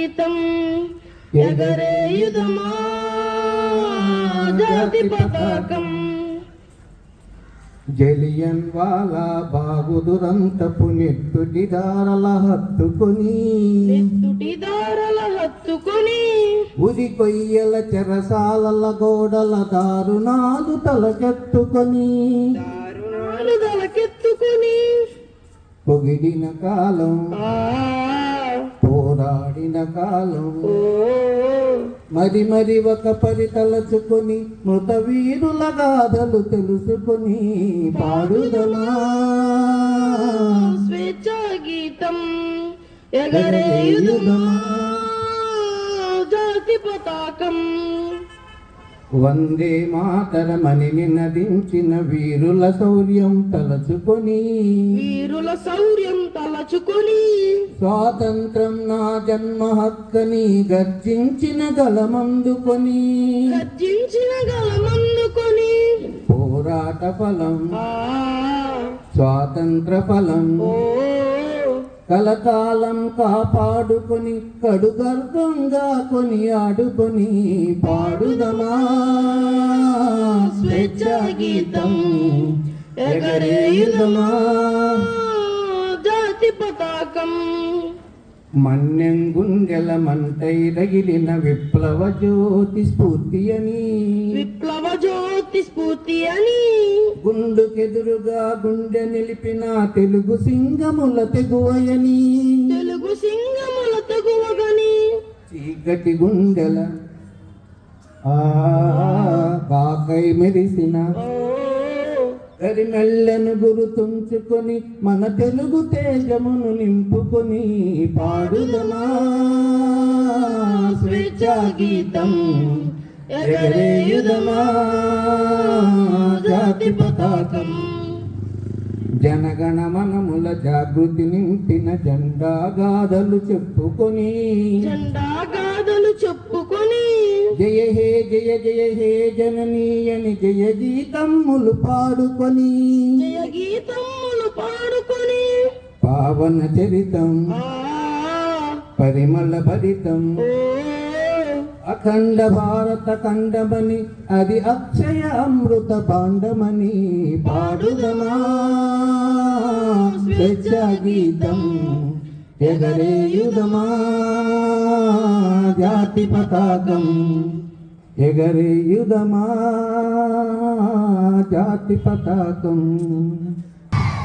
గీతం ఎగరేయుదమా జాతి పతాకం జలియన్ వాలా బాగు దురంతపు నెత్తుటి దారల హత్తుకొని. నెత్తుటి దారల హత్తుకొని. ఉరి కొయ్యల చెరసాలల గోడల దారుణాలు తలకెత్తుకొని. దారుణాలు దలకెత్తుకొని పొగిడిన కాలం ఆ పోరాడిన కాలం ఓ. మరి మరి ఒక పరి తలచుకొని మృత వీరుల గాథలు తెలుసుకొని పాడుదమా. స్వేచ్ఛ గీతం ఎగరేయుదమా. జాతి పతాకం. వందే మాతరమని నినదించిన వీరుల శౌర్యం తలచుకొని. వీరుల శౌర్యం తలచుకొని. స్వాతంత్రం నా జన్మ హక్కని గర్జించిన గలమందుకొని. గర్జించిన గలమందుకొని. పోరాట ఫలం. స్వాతంత్ర ఫలం. ఓ. కలకాలం కాపాడుకొని కడుగర్భంగా కొని ఆడుకొని పాడుదమా? స్వేచ్ఛ గీతం ఎగరేయుదమా? జాతి పతాకం. మన్యం గుండెల మంటై రగిలిన విప్లవ జ్యోతి స్ఫూర్తి అని విప్లవ జ్యోతి స్ఫూర్తి అని గుండుకెదురుగా గుండె నిలిపిన తెలుగు సింగముల తెగువయని. తెలుగు సింగముల తగువగని. చీకటి గుండెల ఆ కాకై మెరిసిన. కరిమెల్లను గురుతుంచుకొని మన తెలుగు తేజమును నింపుకొని పాడుదమా స్వేచ్ఛ గీతం ఎగరేయుదమా. జాతి పతాకం జనగణ మనముల జాగృతి నింపిన జెండా గాథలు చెప్పుకొని. జెండా గాథలు చెప్పుకొని. జయ హే జయ జయ హే జననీయని జయ గీతమ్ములు పాడుకొని. జయ గీతములు పాడుకొని. పావన చరితం. పరిమళ భరితం. అఖండ భారత ఖండమని అది అక్షయ అమృత భాండమని పాడుదమా. గీతం ఎగరేయుదమా. జాతి పతాకం ఎగరేయుదమా. జాతి పతాకం.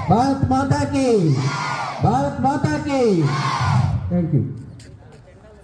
భారత్ మాతాకి భారత్ మాతాకి. Thank you